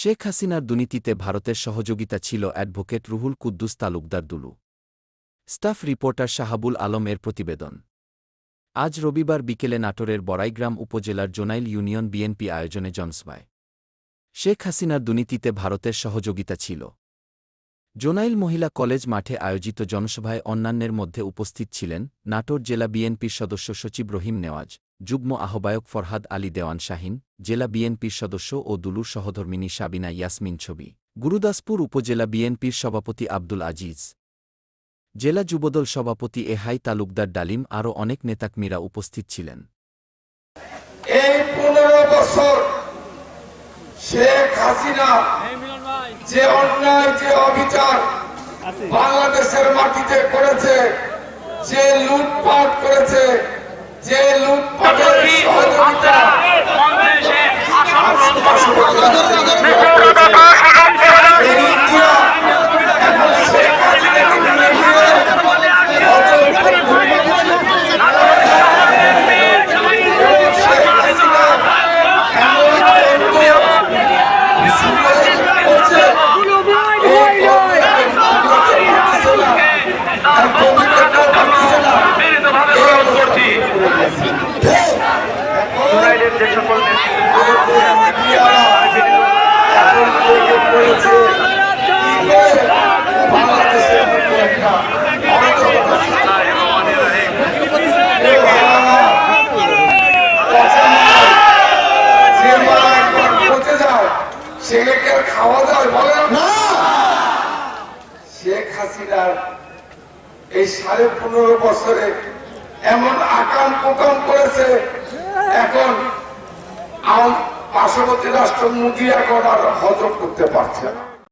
শেখ হাসিনার দুর্নীতিতে ভারতের সহযোগিতা ছিল advocate Ruhul Kuddus Talukdar Dulu. Staff reporter Shahabul Alam এর প্রতিবেদন। আজ রবিবার বিকেলে নাটোরের বড়াইগ্রাম উপজেলার জোনাইল ইউনিয়ন বিএনপি আয়োজনে জনসভায় শেখ হাসিনার দুর্নীতিতে ভারতের সহযোগিতা ছিল। জোনাইল মহিলা কলেজ মাঠে আয়োজিত জনসভায় অন্যান্যের মধ্যে উপস্থিত ছিলেন নাটোর জেলা বিএনপির সদস্য সচিব রহিম নেওয়াজ। যুগ্ম আহ্বায়ক ফরহাদ আলী দেওয়ান শাহিন, জেলা বিএনপির সদস্য ও দুলুর সহধর্মিনী সাবিনা ইয়াসমিন ছবি। গুরুদাসপুর উপজেলা বিএনপির সভাপতি আব্দুল আজিজ। জেলা যুবদল সভাপতি এহাই তালুকদার ডালিম আরও অনেক নেতাকমীরা উপস্থিত ছিলেন। শেখ হাসিনা যে অন্যায়, যে অবিচার বাংলাদেশের মাটিতে করেছে, যে লুটপাট করেছে যে লুটপাটের সহযোগিতা এই ইন্ডিয়া এখন শেখ হাসিনাকে নিয়ে গিয়ে শেখ হাসিনা এমন তথ্য করছে এই তথ্যকে ভাঙতে পারতেছে না। আর কবিতাটাও পারতেছে না। এই অবস্থা। আর খাওয়া যায় বলে না শেখ হাসিনার এই সাড়ে পনেরো বছরে এমন আকাম কুকাম করেছে, এখন পার্শ্ববর্তী রাষ্ট্র মুদি করার হজম করতে পারছে না।